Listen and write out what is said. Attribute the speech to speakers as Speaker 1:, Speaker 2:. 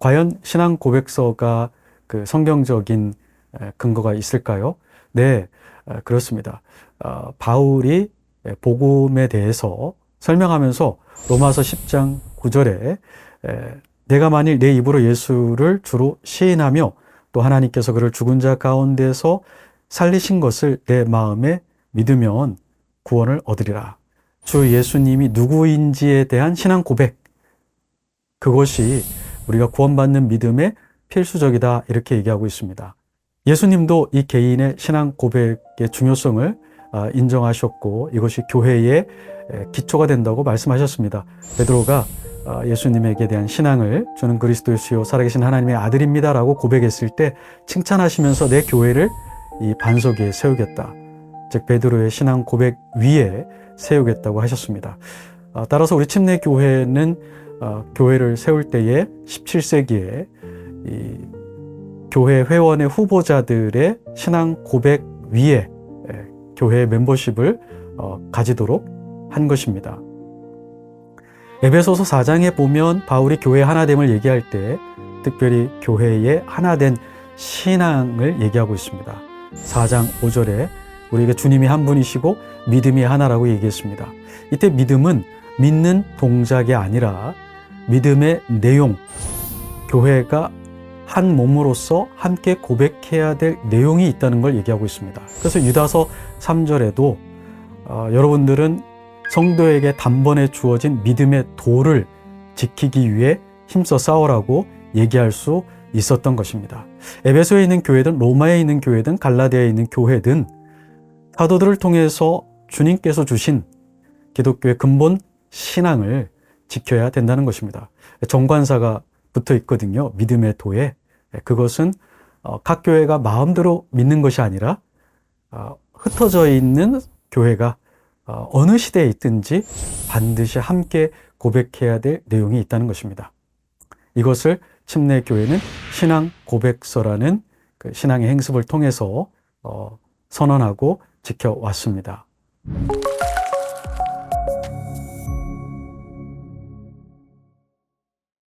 Speaker 1: 과연 신앙 고백서가 그 성경적인 에, 근거가 있을까요? 네, 에, 그렇습니다. 어, 바울이 에, 복음에 대해서 설명하면서 로마서 10장 9절에 에, 내가 만일 내 입으로 예수를 주로 시인하며 또 하나님께서 그를 죽은 자 가운데서 살리신 것을 내 마음에 믿으면 구원을 얻으리라. 주 예수님이 누구인지에 대한 신앙 고백. 그것이 우리가 구원받는 믿음의 필수적이다. 이렇게 얘기하고 있습니다. 예수님도 이 개인의 신앙 고백의 중요성을 아, 인정하셨고 이것이 교회의 에, 기초가 된다고 말씀하셨습니다. 베드로가 아, 예수님에게 대한 신앙을 저는 그리스도시요 살아계신 하나님의 아들입니다라고 고백했을 때 칭찬하시면서 내 교회를 이 반석 위에 세우겠다. 즉 베드로의 신앙 고백 위에 세우겠다고 하셨습니다. 아, 따라서 우리 침례 교회는 아, 교회를 세울 때에 17세기에 이 교회 회원의 후보자들의 신앙 고백 위에 에, 교회 멤버십을 어, 가지도록 한 것입니다. 에베소서 4장에 보면 바울이 교회 하나됨을 얘기할 때 특별히 교회의 하나된 신앙을 얘기하고 있습니다. 4장 5절에 우리에게 주님이 한 분이시고 믿음이 하나라고 얘기했습니다. 이때 믿음은 믿는 동작이 아니라 믿음의 내용, 교회가 한 몸으로서 함께 고백해야 될 내용이 있다는 걸 얘기하고 있습니다. 그래서 유다서 3절에도 어, 여러분들은 성도에게 단번에 주어진 믿음의 도를 지키기 위해 힘써 싸우라고 얘기할 수 있었던 것입니다. 에베소에 있는 교회든 로마에 있는 교회든 갈라디아에 있는 교회든 사도들을 통해서 주님께서 주신 기독교의 근본 신앙을 지켜야 된다는 것입니다. 정관사가 붙어 있거든요. 믿음의 도에. 그것은 어, 각 교회가 마음대로 믿는 것이 아니라 어, 흩어져 있는 교회가 어, 어느 시대에 있든지 반드시 함께 고백해야 될 내용이 있다는 것입니다. 이것을 침례 교회는 신앙 고백서라는 그 신앙의 행습을 통해서 선언하고 지켜왔습니다.